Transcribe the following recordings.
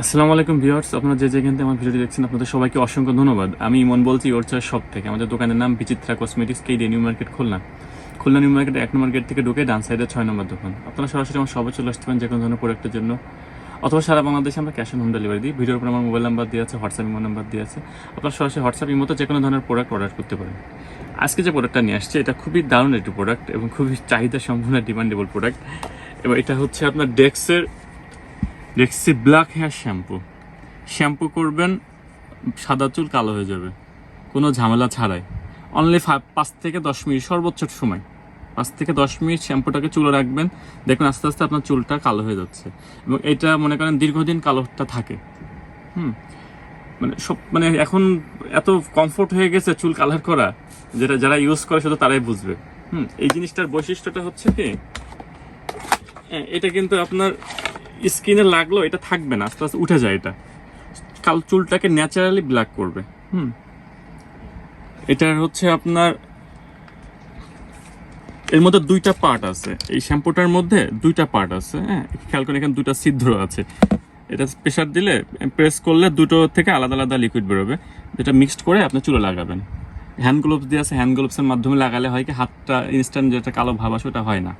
আসসালামু আলাইকুম ভিউয়ার্স, আপনারা যে যেখান থেকে আমার ভিডিওটি দেখছেন, আপনাদের সবাইকে অসংখ্য ধন্যবাদ। আমি ইমন বলছি ওর শপ থেকে আমাদের দোকানের নাম Bichitra cosmetics K D New Market, Khulna. Khulna, New Market এক নম্বর গেট থেকে ঢুকে ডান সাইডে ছয় নম্বর দোকান। আপনারা সরাসরি আমার সবাই চলে আসতে পারেন যে কোনো ধরনের প্রোডাক্টের জন্য। অথবা সারা বাংলাদেশে আমরা ক্যাশ অন হোম ডেলিভারি দিই। ভিডিওর উপর আমার মোবাইল নাম্বার দিয়ে আছে হোয়াটসঅ্যাপ ইমো নাম্বার দিয়ে আছে। আপনারা সরাসরি হোয়াটসঅ্যাপ ইমোতে যে কোনো ধরনের প্রোডাক্ট অর্ডার করতে পারেন। আজকে যে প্রোডাক্টটা নিয়ে আসছে, এটা খুবই দারুণ একটি প্রোডাক্ট এবং খুবই চাহিদা সম্পূর্ণ ডিমান্ডেবল প্রোডাক্ট এবং এটা হচ্ছে আপনার ডেক্সের ডেক্সি ব্ল্যাক হেয়ার শ্যাম্পু শ্যাম্পু করবেন সাদা চুল কালো হয়ে যাবে। কোনো ঝামেলা ছাড়াই। অনলি ফাইভ পাঁচ থেকে দশ মিনিট সর্বোচ্চ সময়। পাঁচ থেকে দশ মিনিট শ্যাম্পুটাকে চুলে রাখবেন দেখুন আস্তে আস্তে আপনার চুলটা কালো হয়ে যাচ্ছে। এবং এটা মনে করেন দীর্ঘদিন কালোটা থাকে। হুম। মানে সব মানে এখন এত কমফোর্ট হয়ে গেছে চুল কালার করা যেটা যারা ইউজ করে শুধু তারাই বুঝবে। হুম এই জিনিসটার বৈশিষ্ট্যটা হচ্ছে কি হ্যাঁ, এটা কিন্তু আপনার স্কিনে লাগল এটা থাকবে না আস্তে আস্তে উঠে যায় এটা। কাল চুলটাকে ন্যাচারালি ব্ল্যাক করবে। হুম। এটার হচ্ছে আপনার এর মধ্যে দুইটা পার্ট আছে। এই শ্যাম্পুটার মধ্যে দুইটা পার্ট আছে হ্যাঁ? খেয়াল করেন এখানে দুইটা ছিদ্র আছে। এটা প্রেশার দিলে প্রেস করলে দুটো থেকে আলাদা আলাদা লিকুইড বেরোবে। যেটা মিক্সড করে আপনি চুলে লাগাবেন। হ্যান্ড গ্লোভস দিয়ে আছে হ্যান্ড গ্লোভসের মাধ্যমে লাগালে হয় কি হাতটা ইনস্ট্যান্ট যেটা কালো ভাব আসে ওটা হয় না।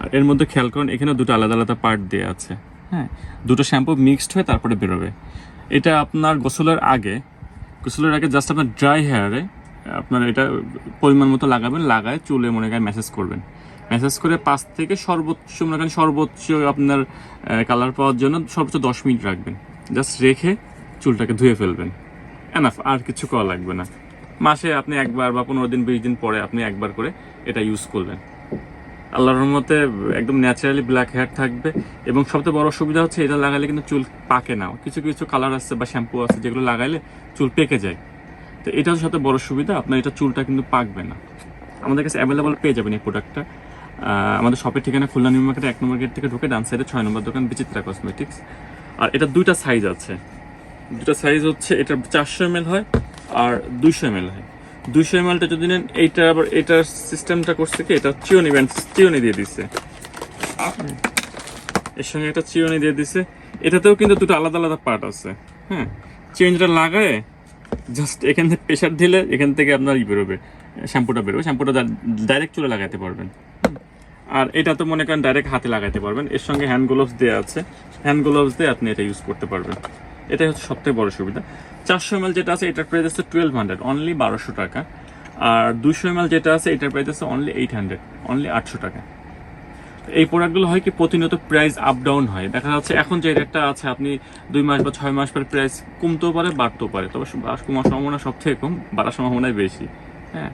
আর এর মধ্যে খেয়াল করুন এখানে দুটো আলাদা আলাদা পার্ট দেওয়া আছে। হ্যাঁ দুটো শ্যাম্পু মিক্সড হয়ে তারপরে বেরোবে। এটা আপনার গোসলের আগে গোসলের আগে জাস্ট আপনার ড্রাই হেয়ারে আপনার এটা পরিমাণ মতো লাগাবেন, লাগায় চুলে মনে করেন ম্যাসেজ করবেন। ম্যাসেজ করে পাঁচ থেকে সর্বোচ্চ, মনে করেন সর্বোচ্চ আপনার কালার পাওয়ার জন্য সর্বোচ্চ দশ মিনিট রাখবেন। জাস্ট রেখে চুলটাকে ধুয়ে ফেলবেন। এনাফ আর কিছু করা লাগবে না। মাসে আপনি একবার বা পনেরো দিন, বিশ দিন পরে আপনি একবার করে এটা ইউজ করলেন। আল্লাহর রহমতে একদম ন্যাচারালি ব্ল্যাক হেয়ার থাকবে। এবং সবচেয়ে বড় সুবিধা হচ্ছে, এটা লাগালে কিন্তু চুল পাকে না। কিছু কিছু কালার আছে বা শ্যাম্পু আছে যেগুলো লাগাইলে চুল পেকে যায়। তো এটা হচ্ছে সবচেয়ে বড় সুবিধা আপনার এটা চুলটা কিন্তু পাকবে না। আমাদের কাছে অ্যাভেলেবল পেয়ে যাবেন এই প্রোডাক্টটা আমাদের শপের ঠিকানা খুলনা নিউ মার্কেটে এক নম্বর গেট থেকে ঢুকে ডান সাইডে ছয় নম্বর দোকান বিচিত্রা কসমেটিক্স আর এটা দুইটা সাইজ আছে। দুটা সাইজ হচ্ছে, এটা চারশো এম হয় আর দুইশো এম হয়। দুইশো এম এলটা যদি নেন, এইটা আবার এটার সিস্টেমটা করছে কি? এটা চিওনি ব্যান্ড চিওনি দিয়ে দিচ্ছে এর সঙ্গে একটা চিওনি দিয়ে দিছে। এটাতেও কিন্তু দুটো আলাদা আলাদা পার্ট আছে হ্যাঁ? চিওনিটা লাগায় জাস্ট এখান থেকে প্রেশার দিলে এখান থেকে আপনার ই বেরোবে, শ্যাম্পুটা বেরোবে। শ্যাম্পুটা ডাইরেক্ট চুলে লাগাতে পারবেন। আর এটা তো মনে করেন ডাইরেক্ট হাতে লাগাতে পারবেন। এর সঙ্গে হ্যান্ড গ্লোভস দেওয়া আছে। হ্যান্ড গ্লোভস দিয়ে আপনি এটা ইউজ করতে পারবেন। এটাই হচ্ছে সবথেকে বড় সুবিধা। চারশো এম যেটা আছে, এটার প্রাইস আছে টুয়েলভ হান্ড্রেড অনলি বারোশো টাকা। আর দুশো এম যেটা আছে, এটার প্রাইস আছে অনলি এইট হান্ড্রেড অনলি আটশো টাকা। এই প্রোডাক্টগুলো হয় কি, প্রতিনিয়ত প্রাইস আপ ডাউন হয়। দেখা যাচ্ছে এখন যে রেটটা আছে, আপনি দুই মাস বা ছয় মাস পর প্রাইস কমতেও পারে, বাড়তেও পারে। তবে কমার সম্ভাবনা সব থেকে কম, বাড়ার সম্ভাবনাই বেশি। হ্যাঁ।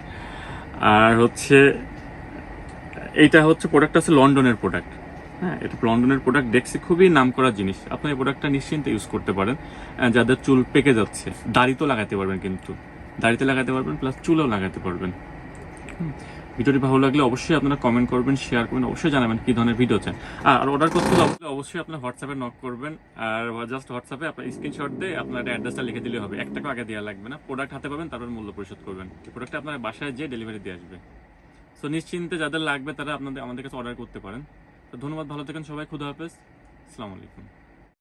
আর হচ্ছে, এইটা হচ্ছে প্রোডাক্ট আছে লন্ডনের প্রোডাক্ট হ্যাঁ। এটা লন্ডনের প্রোডাক্ট দেখছি, খুবই নাম করা জিনিস। আপনি এই প্রোডাক্টটা নিশ্চিন্তে ইউজ করতে পারেন। যাদের চুল পেকে যাচ্ছে, দাড়িতেও লাগাতে পারবেন কিন্তু। দাড়িতে লাগাতে পারবেন প্লাস চুলেও লাগাতে পারবেন। ভিডিওটি ভালো লাগলে অবশ্যই আপনারা কমেন্ট করবেন শেয়ার করবেন, অবশ্যই জানাবেন কি ধরনের ভিডিও চান। আর অর্ডার করতে হলে অবশ্যই আপনার হোয়াটসঅ্যাপে নক করবেন। আর জাস্ট হোয়াটসঅ্যাপে আপনার স্ক্রিনশট দিয়ে আপনার অ্যাড্রেসটা লিখে দিলে হবে। এক টাকা আগে দেওয়া লাগবে না। প্রোডাক্ট হাতে পাবেন, তারপর মূল্য পরিশোধ করবেন। প্রোডাক্টটা আপনার বাসায় যেয়ে ডেলিভারি দিয়ে আসবে। সো নিশ্চিন্তে যাদের লাগবে তারা আপনাদের, আমাদের কাছে অর্ডার করতে পারেন। ধন্যবাদ ভালো থাকেন সবাই খুদা হাফেজ। আসসালামু আলাইকুম।